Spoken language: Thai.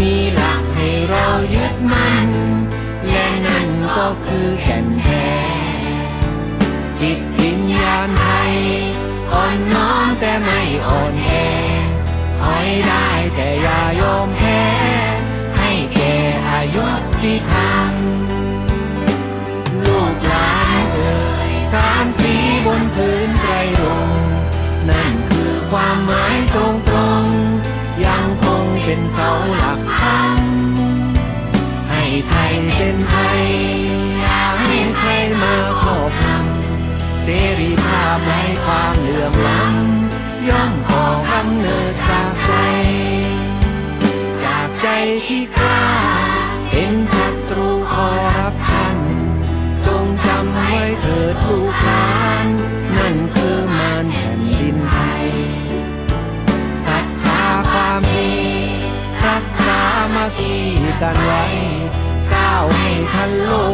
มีหลักให้เรายึดมั่น และนั่นก็คือแก่นแท้จิตวิญญาณไทย อ่อนน้อมแต่ไม่อ่อนแอถอยได้แต่อย่ายอมแพ้ ให้แก่อายุที่ทำลูกหลานเอ่ยสามสีบนพื้นไตรรง นั่นคือความหมายตรงตรง เป็นเสาหลักทำให้ไทยเป็นไทยอย่าให้ใครมาครอบงำเสรีภาพและความเหลื่อมล้ำย่อมก่อกำเนิดจากใจ จากใจที่กล้าเป็นศัตรูคอร์ กันไว้ก้าวให้ทันโลก